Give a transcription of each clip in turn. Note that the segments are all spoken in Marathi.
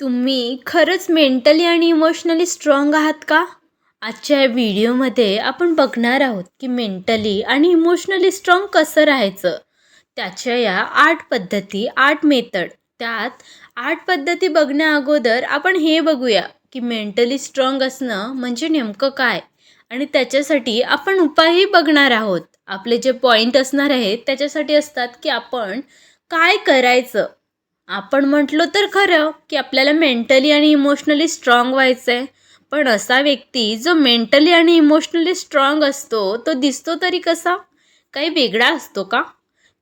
तुम्ही खरंच मेंटली आणि इमोशनली स्ट्रॉंग आहात का? आजच्या या व्हिडिओमध्ये आपण बघणार आहोत की मेंटली आणि इमोशनली स्ट्रॉंग कसं राहायचं. त्याच्या या आठ पद्धती आठ मेथड त्यात आठ पद्धती बघण्या अगोदर आपण हे बघूया की मेंटली स्ट्रॉंग असणं म्हणजे नेमकं काय? आणि त्याच्यासाठी आपण उपायही बघणार आहोत. आपले जे पॉईंट असणार आहेत त्याच्यासाठी असतात की आपण काय करायचं? आपण म्हटलो तर खरं की आपल्याला मेंटली आणि इमोशनली स्ट्रॉंग व्हायचं आहे पण असा व्यक्ती जो मेंटली आणि इमोशनली स्ट्रॉंग असतो तो दिसतो तरी कसा? काही वेगळा असतो का?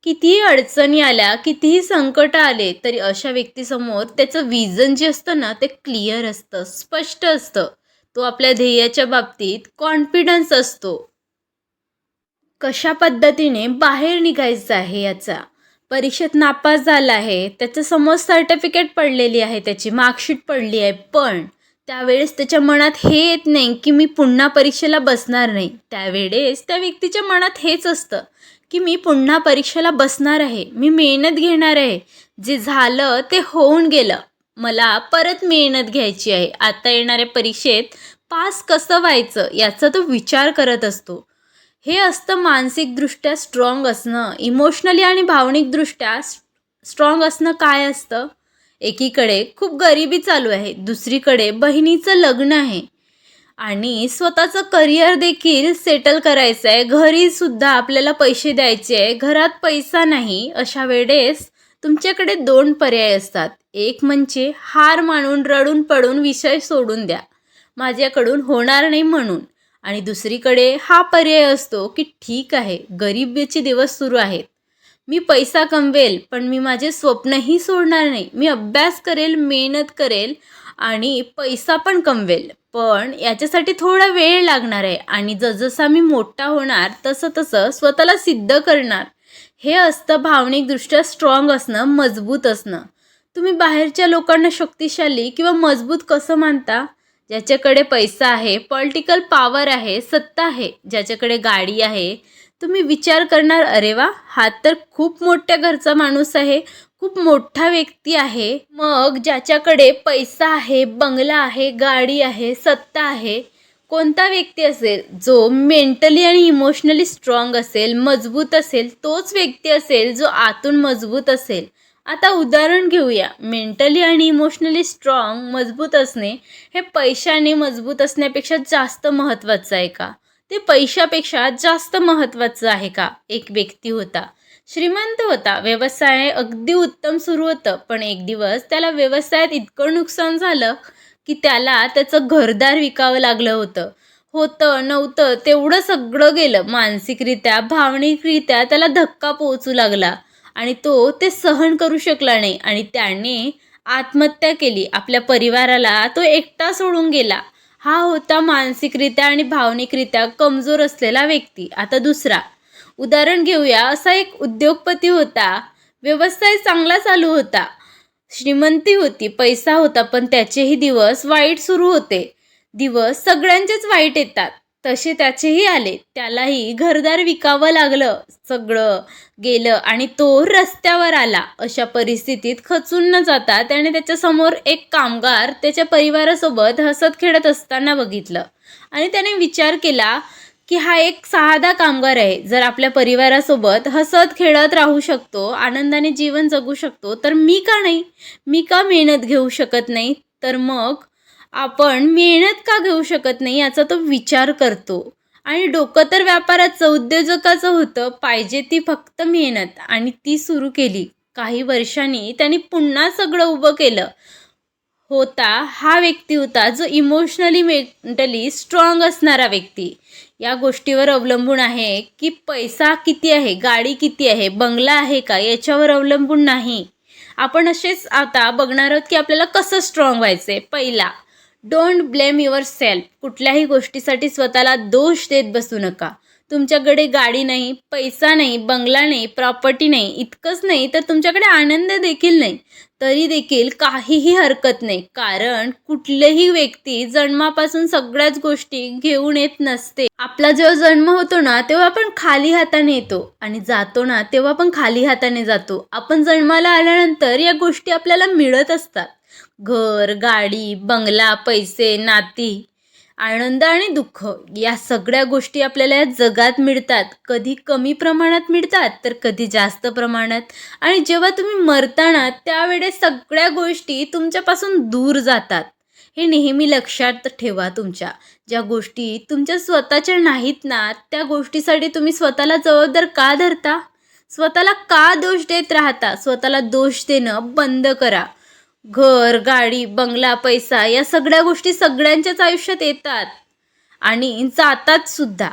कितीही अडचणी आल्या कितीही संकट आले तरी अशा व्यक्तीसमोर त्याचं विजन जे असतं ना ते क्लिअर असतं स्पष्ट असतं. तो आपल्या ध्येयाच्या बाबतीत कॉन्फिडन्स असतो. कशा पद्धतीने बाहेर निघायचं आहे याचा? परीक्षेत नापास झाला आहे त्याचं समोर सर्टिफिकेट पडलेली आहे त्याची मार्कशीट पडली आहे पण त्यावेळेस त्याच्या मनात हे येत नाही की मी पुन्हा परीक्षेला बसणार नाही. त्यावेळेस त्या व्यक्तीच्या मनात हेच असतं की मी पुन्हा परीक्षेला बसणार आहे मी मेहनत घेणार आहे. जे झालं ते होऊन गेलं. मला परत मेहनत घ्यायची आहे. आता येणाऱ्या परीक्षेत पास कसं व्हायचं याचा तो विचार करत असतो. हे असतं मानसिकदृष्ट्या स्ट्रॉंग असणं. इमोशनली आणि भावनिकदृष्ट्या स्ट्रॉंग असणं काय असतं? एकीकडे खूप गरिबी चालू आहे दुसरीकडे बहिणीचं लग्न आहे. आणि स्वतःचं करिअर देखील सेटल करायचं आहे घरीसुद्धा आपल्याला पैसे द्यायचे आहे घरात पैसा नाही अशा वेळेस तुमच्याकडे दोन पर्याय असतात. एक म्हणजे हार मानून रडून पडून विषय सोडून द्या. माझ्याकडून होणार नाही म्हणून. आणि दुसरीकडे हा पर्याय असतो की ठीक आहे गरिबीचे दिवस सुरू आहेत. मी पैसा कमवेल पण मी माझे स्वप्नही सोडणार नाही. मी अभ्यास करेल मेहनत करेल आणि पैसा पण कमवेल. पण याच्यासाठी थोडा वेळ लागणार आहे आणि जसजसा मी मोठा होणार तसं तसं स्वतःला सिद्ध करणार. हे असतं भावनिकदृष्ट्या स्ट्रॉंग असणं मजबूत असणं. तुम्ही बाहेरच्या लोकांना शक्तिशाली किंवा मजबूत कसं मानता? ज्याच्याकडे पैसा आहे पॉलिटिकल पॉवर आहे सत्ता आहे ज्याच्याकडे गाडी आहे तुम्ही विचार करणार अरे वा हा तर खूप मोठ्या घरचा माणूस आहे खूप मोठा व्यक्ती आहे. मग ज्याच्याकडे पैसा आहे बंगला आहे गाडी आहे सत्ता आहे कोणता व्यक्ती असेल? जो मेंटली आणि इमोशनली स्ट्रॉंग असेल मजबूत असेल तोच व्यक्ती असेल जो आतून मजबूत असेल. आता उदाहरण घेऊया. मेंटली आणि इमोशनली स्ट्रॉंग मजबूत असणे हे पैशाने मजबूत असण्यापेक्षा जास्त महत्त्वाचं आहे का? ते पैशापेक्षा जास्त महत्त्वाचं आहे का? एक व्यक्ती होता. श्रीमंत होता. व्यवसाय अगदी उत्तम सुरू होतं. पण एक दिवस त्याला व्यवसायात इतकं नुकसान झालं की त्याला त्याचं घरदार विकावं लागलं होतं. होतं नव्हतं तेवढं सगळं गेलं. मानसिकरित्या भावनिकरित्या त्याला धक्का पोहोचू लागला. आणि तो ते सहन करू शकला नाही. आणि त्याने आत्महत्या केली. आपल्या परिवाराला तो एकटा सोडून गेला. हा होता मानसिकरित्या आणि भावनिकरित्या कमजोर असलेला व्यक्ती. आता दुसरा. उदाहरण घेऊया. असा एक उद्योगपती होता. व्यवसाय चांगला चालू होता. श्रीमंती होती. पैसा होता पण त्याचेही दिवस वाईट सुरू होते. दिवस सगळ्यांचेच वाईट येतात. तसे त्याचेही आले. त्यालाही घरदार विकावं लागलं सगळं गेलं आणि तो रस्त्यावर आला. अशा परिस्थितीत खचून न जाता त्याने त्याच्यासमोर एक कामगार त्याच्या परिवारासोबत हसत खेळत असताना बघितलं. आणि त्याने विचार केला की हा एक साधा कामगार आहे. जर आपल्या परिवारासोबत हसत खेळत राहू शकतो आनंदाने जीवन जगू शकतो तर मी का नाही? मी का मेहनत घेऊ शकत नाही? तर मग आपण मेहनत का घेऊ शकत नाही याचा तो विचार करतो. आणि डोकं तर व्यापाराचं उद्योजकाचं होतं पाहिजे ती फक्त मेहनत. आणि ती सुरू केली. काही वर्षांनी त्यांनी पुन्हा सगळं उभं केलं. होता हा व्यक्ती होता जो इमोशनली मेंटली स्ट्रॉंग असणारा व्यक्ती. या गोष्टीवर अवलंबून आहे की पैसा किती आहे गाडी किती आहे बंगला आहे का याच्यावर अवलंबून नाही. आपण असेच आता बघणार आहोत की आपल्याला कसं स्ट्रॉंग व्हायचं आहे पहिला डोंट ब्लेम युअर सेल्फ कुठल्याही गोष्टीसाठी स्वतःला दोष देत बसू नका. तुमच्याकडे गाडी नाही पैसा नाही बंगला नाही प्रॉपर्टी नाही इतकंच नाही तर तुमच्याकडे आनंद देखील नाही. तरी देखील काहीही हरकत नाही. कारण कुठलीही व्यक्ती जन्मापासून सगळ्याच गोष्टी घेऊन येत नसते. आपला जेव्हा जन्म होतो ना तेव्हा आपण खाली हाताने येतो. आणि जातो ना तेव्हा पण खाली हाताने जातो. आपण जन्माला आल्यानंतर या गोष्टी आपल्याला मिळत असतात. घर गाडी बंगला पैसे नाती आनंद आणि दुःख या सगळ्या गोष्टी आपल्याला या जगात मिळतात. कधी कमी प्रमाणात मिळतात तर कधी जास्त प्रमाणात. आणि जेव्हा तुम्ही मरताना त्यावेळेस सगळ्या गोष्टी तुमच्यापासून दूर जातात. हे नेहमी लक्षात ठेवा तुमच्या. ज्या गोष्टी तुमच्या स्वतःच्या नाहीत ना त्या गोष्टीसाठी तुम्ही स्वतःला जबाबदार का धरता? स्वतःला का दोष देत राहता? स्वतःला दोष देणं बंद करा. घर गाडी बंगला पैसा या सगळ्या गोष्टी सगळ्यांच्याच आयुष्यात येतात. आणि जातात सुद्धा.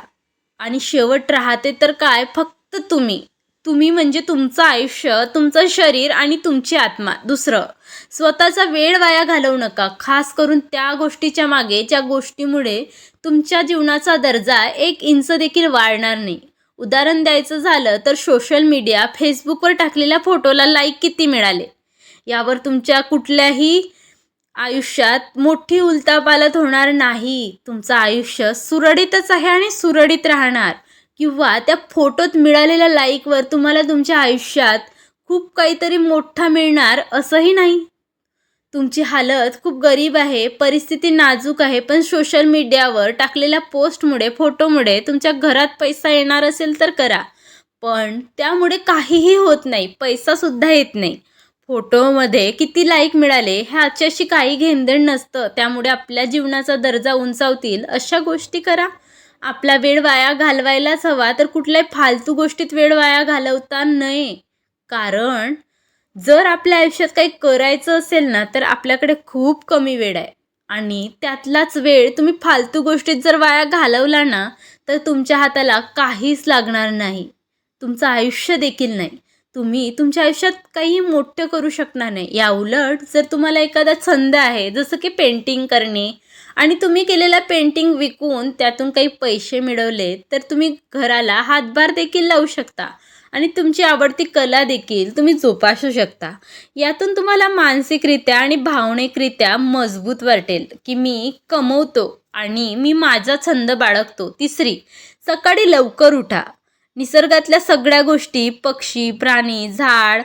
आणि शेवट राहते तर काय? फक्त तुम्ही. तुम्ही म्हणजे तुमचं आयुष्य तुमचं शरीर आणि तुमची आत्मा. दुसरं स्वतःचा वेळ वाया घालवू नका. खास करून त्या गोष्टीच्या मागे ज्या गोष्टीमुळे तुमच्या जीवनाचा दर्जा एक इंच देखील वाढणार नाही. उदाहरण द्यायचं झालं तर सोशल मीडिया फेसबुकवर टाकलेल्या फोटोला लाईक किती मिळाले? यावर तुमच्या कुठल्याही आयुष्यात मोठी उलतापालत होणार नाही. तुमचं आयुष्य सुरळीतच आहे आणि सुरळीत राहणार. किंवा त्या फोटोत मिळालेल्या लाईकवर तुम्हाला तुमच्या आयुष्यात खूप काहीतरी मोठा मिळणार असंही नाही. तुमची हालत खूप गरीब आहे परिस्थिती नाजूक आहे पण सोशल मीडियावर टाकलेल्या पोस्टमुळे फोटोमुळे तुमच्या घरात पैसा येणार असेल तर करा. पण त्यामुळे काहीही होत नाही पैसासुद्धा येत नाही. फोटोमध्ये किती लाईक मिळाले ह्याच्याशी काही घेणदेण नसतं. त्यामुळे आपल्या जीवनाचा दर्जा उंचावतील. अशा गोष्टी करा. आपला वेळ वाया घालवायलाच हवा. तर कुठल्याही फालतू गोष्टीत वेळ वाया घालवता नये. कारण जर आपल्या आयुष्यात काही करायचं असेल ना तर आपल्याकडे खूप कमी वेळ आहे. आणि त्यातलाच वेळ तुम्ही फालतू गोष्टीत जर वाया घालवला ना तर तुमच्या हाताला काहीच लागणार नाही. तुमचं आयुष्य देखील नाही. तुम्ही तुमच्या आयुष्यात काही मोठं करू शकणार नाही. या उलट जर तुम्हाला एखादा छंद आहे जसं की पेंटिंग करणे आणि तुम्ही केलेला पेंटिंग विकून त्यातून काही पैसे मिळवले तर तुम्ही घराला हातभार देखील लावू शकता. आणि तुमची आवडती कला देखील तुम्ही जोपासू शकता. यातून तुम्हाला मानसिकरित्या आणि भावनिकरित्या मजबूत वाटेल की मी कमवतो आणि मी माझा छंद बाळगतो. तिसरी सकाळी लवकर उठा. निसर्गातल्या सगळ्या गोष्टी पक्षी प्राणी झाड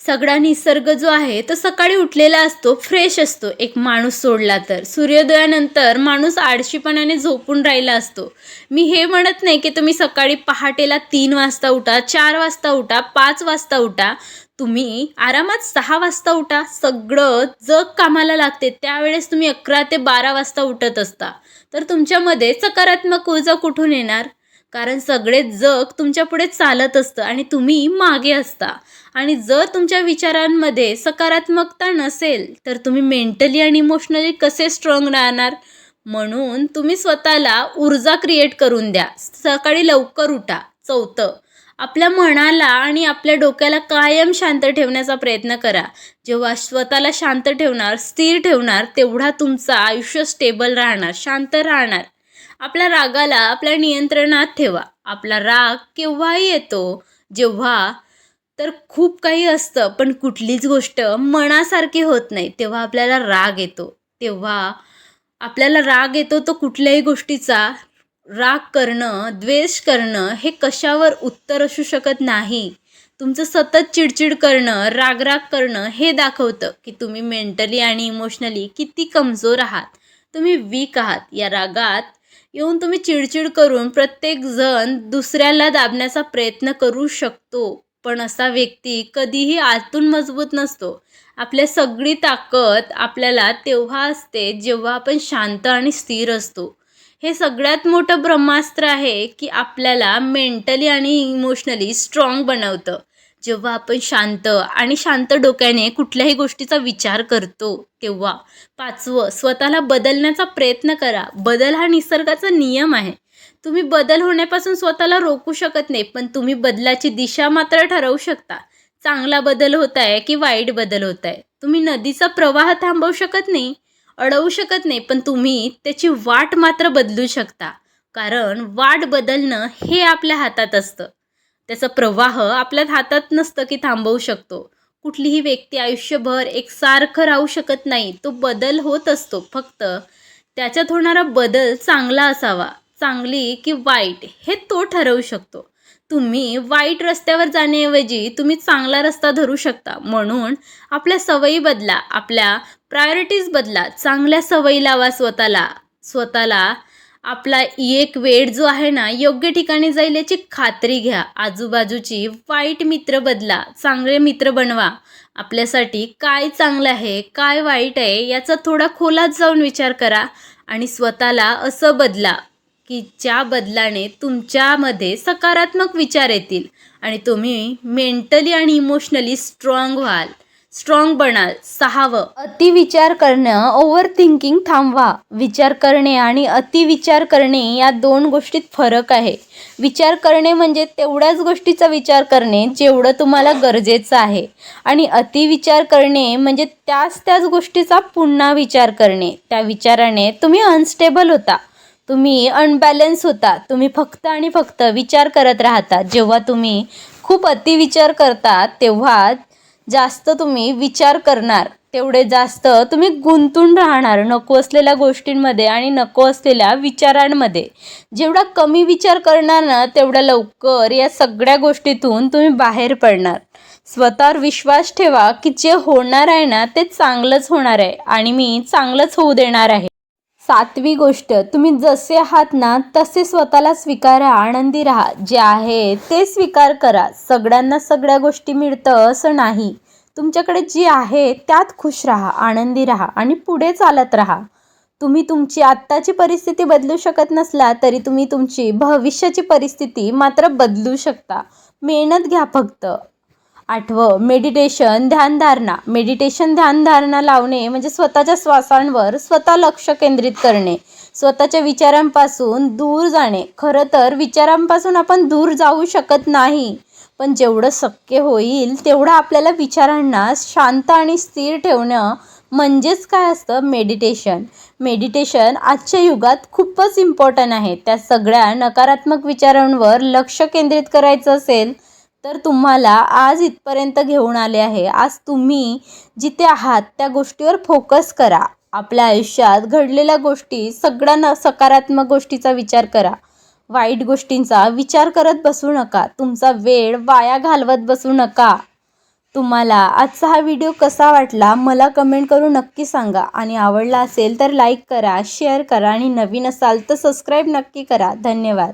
सगळा निसर्ग जो आहे तो सकाळी उठलेला असतो फ्रेश असतो. एक माणूस सोडला तर. सूर्योदयानंतर माणूस आळशीपणाने झोपून राहिला असतो. मी हे म्हणत नाही की तुम्ही सकाळी पहाटेला तीन वाजता उठा चार वाजता उठा पाच वाजता उठा. तुम्ही आरामात सहा वाजता उठा. सगळं जग कामाला लागते. त्यावेळेस तुम्ही अकरा ते बारा वाजता उठत असता. तर तुमच्यामध्ये सकारात्मक ऊर्जा कुठून येणार? कारण सगळे जग तुमच्यापुढे चालत असतं आणि तुम्ही मागे असता. आणि जर तुमच्या विचारांमध्ये सकारात्मकता नसेल तर तुम्ही मेंटली आणि इमोशनली कसे स्ट्रॉंग राहणार? म्हणून तुम्ही स्वतःला ऊर्जा क्रिएट करून द्या. सकाळी लवकर उठा. चौथं आपल्या मनाला आणि आपल्या डोक्याला कायम शांत ठेवण्याचा प्रयत्न करा. जेव्हा स्वतःला शांत ठेवणार स्थिर ठेवणार तेवढा तुमचं आयुष्य स्टेबल राहणार शांत राहणार. आपल्या रागाला आपल्या नियंत्रणात ठेवा. आपला राग केव्हाही येतो जेव्हा तर खूप काही असतं पण कुठलीच गोष्ट मनासारखी होत नाही. तेव्हा आपल्याला राग येतो. तेव्हा आपल्याला राग येतो तो कुठल्याही गोष्टीचा. राग करणं द्वेष करणं हे कशावर उत्तर असू शकत नाही. तुमचं सतत चिडचिड करणं रागराग करणं हे दाखवतं की तुम्ही मेंटली आणि इमोशनली किती कमजोर आहात. तुम्ही वीक आहात. या रागात येऊन तुम्ही चिडचिड करून प्रत्येक जण दुसऱ्याला दाबण्याचा प्रयत्न करू शकतो. पण असा व्यक्ती कधीही आतून मजबूत नसतो. आपल्या सगळी ताकद आपल्याला तेव्हा असते जेव्हा आपण शांत आणि स्थिर असतो. हे सगळ्यात मोठं ब्रह्मास्त्र आहे की आपल्याला मेंटली आणि इमोशनली स्ट्रॉंग बनवतं. जेव्हा आपण शांत आणि शांत डोक्याने कुठल्याही गोष्टीचा विचार करतो तेव्हा पाचवं स्वतःला बदलण्याचा प्रयत्न करा. बदल हा निसर्गाचा नियम आहे. तुम्ही बदल होण्यापासून स्वतःला रोखू शकत नाही पण तुम्ही बदलाची दिशा मात्र ठरवू शकता. चांगला बदल होत आहे की वाईट बदल होत आहे तुम्ही नदीचा प्रवाह थांबवू शकत नाही अडवू शकत नाही पण तुम्ही त्याची वाट मात्र बदलू शकता. कारण वाट बदलणं हे आपल्या हातात असतं. त्याचा प्रवाह आपल्या हातात नसतं की थांबवू शकतो. कुठलीही व्यक्ती आयुष्यभर एकसारखं राहू शकत नाही. तो बदल होत असतो. फक्त त्याच्यात होणारा बदल चांगला असावा. चांगली की वाईट हे तो ठरवू शकतो. तुम्ही वाईट रस्त्यावर जाण्याऐवजी तुम्ही चांगला रस्ता धरू शकता. म्हणून आपल्या सवयी बदला. आपल्या प्रायोरिटीज बदला. चांगल्या सवयी लावा स्वतःला. स्वतःला आपला एक वेळ जो आहे ना योग्य ठिकाणी जाईल याची खात्री घ्या. आजूबाजूची वाईट मित्र बदला चांगले मित्र बनवा. आपल्यासाठी काय चांगलं आहे काय वाईट आहे याचा थोडा खोलात जाऊन विचार करा आणि स्वतःला असं बदला की ज्या बदलाने तुमच्यामध्ये सकारात्मक विचार येतील आणि तुम्ही मेंटली आणि इमोशनली स्ट्रॉंग व्हाल. स्ट्रॉंग बनाल. सहावं. अतिविचार करणं ओव्हर थिंकिंग थांबवा. विचार करणे आणि अतिविचार करणे या दोन गोष्टीत फरक आहे. विचार करणे म्हणजे तेवढ्याच गोष्टीचा विचार करणे जेवढं तुम्हाला गरजेचं आहे. आणि अतिविचार करणे म्हणजे त्याच त्याच गोष्टीचा पुन्हा विचार करणे. त्या विचाराने तुम्ही अनस्टेबल होता. तुम्ही अनबॅलन्स होता. तुम्ही फक्त आणि फक्त विचार करत राहता. जेव्हा तुम्ही खूप अतिविचार करता तेव्हा जास्त तुम्ही विचार करणार तेवढे जास्त तुम्ही गुंतून राहणार नको असलेल्या गोष्टींमध्ये आणि नको असलेल्या विचारांमध्ये. जेवढा कमी विचार करणार ना तेवढ्या लवकर या सगळ्या गोष्टीतून तुम्ही बाहेर पडणार. स्वतःवर विश्वास ठेवा की जे होणार आहे ना ते चांगलंच होणार आहे आणि मी चांगलंच होऊ देणार आहे. सातवी गोष्ट तुम्ही जसे आहात ना तसे स्वतःला स्वीकारा आनंदी राहा. जे आहे ते स्वीकार करा. सगळ्यांना सगळ्या गोष्टी मिळतं असं नाही. तुमच्याकडे जी आहे त्यात खुश राहा आनंदी राहा आणि पुढे चालत राहा. तुम्ही तुमची आत्ताची परिस्थिती बदलू शकत नसला तरी तुम्ही तुमची भविष्याची परिस्थिती मात्र बदलू शकता. मेहनत घ्या फक्त. आठवं मेडिटेशन ध्यानधारणा मेडिटेशन ध्यानधारणा लावणे म्हणजे स्वतःच्या श्वासांवर स्वतः लक्ष केंद्रित करणे. स्वतःच्या विचारांपासून दूर जाणे. खरं तर विचारांपासून आपण दूर जाऊ शकत नाही. पण जेवढं शक्य होईल तेवढं आपल्याला विचारांना शांत आणि स्थिर ठेवणं म्हणजेच काय असतं? मेडिटेशन मेडिटेशन आजच्या युगात खूपच इम्पॉर्टंट आहे. त्या सगळ्या नकारात्मक विचारांवर लक्ष केंद्रित करायचं असेल तर तुम्हाला आज इथपर्यंत घेऊन आले आहे. आज तुम्ही जिथे आहात त्या गोष्टीवर फोकस करा. आपल्या आयुष्यात घडलेल्या गोष्टी सगळ्या न सकारात्मक गोष्टीचा विचार करा. वाईट गोष्टींचा विचार करत बसू नका. तुमचा वेळ वाया घालवत बसू नका. तुम्हाला आजचा हा व्हिडिओ कसा वाटला मला कमेंट करून नक्की सांगा. आणि आवडला असेल तर लाईक करा शेअर करा आणि नवीन असाल तर सबस्क्राईब नक्की करा. धन्यवाद.